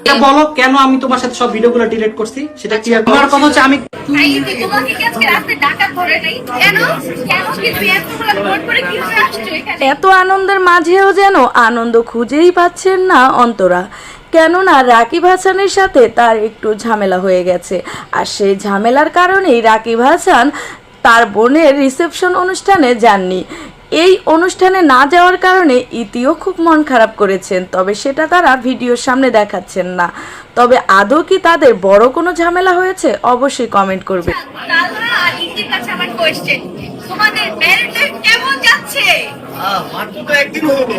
এটা বলো? কেন আমি তোমার সাথে সব ভিডিওগুলো ডিলিট করছি? সেটা কি আমার কথা হচ্ছে আমি এত আনন্দের মাঝেও যেন আনন্দ খুঁজেই পাচ্ছেন না অন্তরা। কেননা রাকিব হাসানের সাথে তার একটু ঝামেলা হয়ে গেছে। আর সেই ঝামেলার কারণেই রাকিব হাসান তার বোনের রিসেপশন অনুষ্ঠানে যাননি। এই অনুষ্ঠানে না যাওয়ার কারণে ইতিও খুব মন খারাপ করেছেন তবে সেটা তারা ভিডিওর সামনে দেখাচ্ছেন না। তবে আদৌ কি তাদের বড় কোনো ঝামেলা হয়েছে? অবশ্যই কমেন্ট করবে তালহা আর ইতির কাছে আমার কোয়েশ্চেন তোমাদের কেমন যাচ্ছে? মাত্র তো একদিন হলো।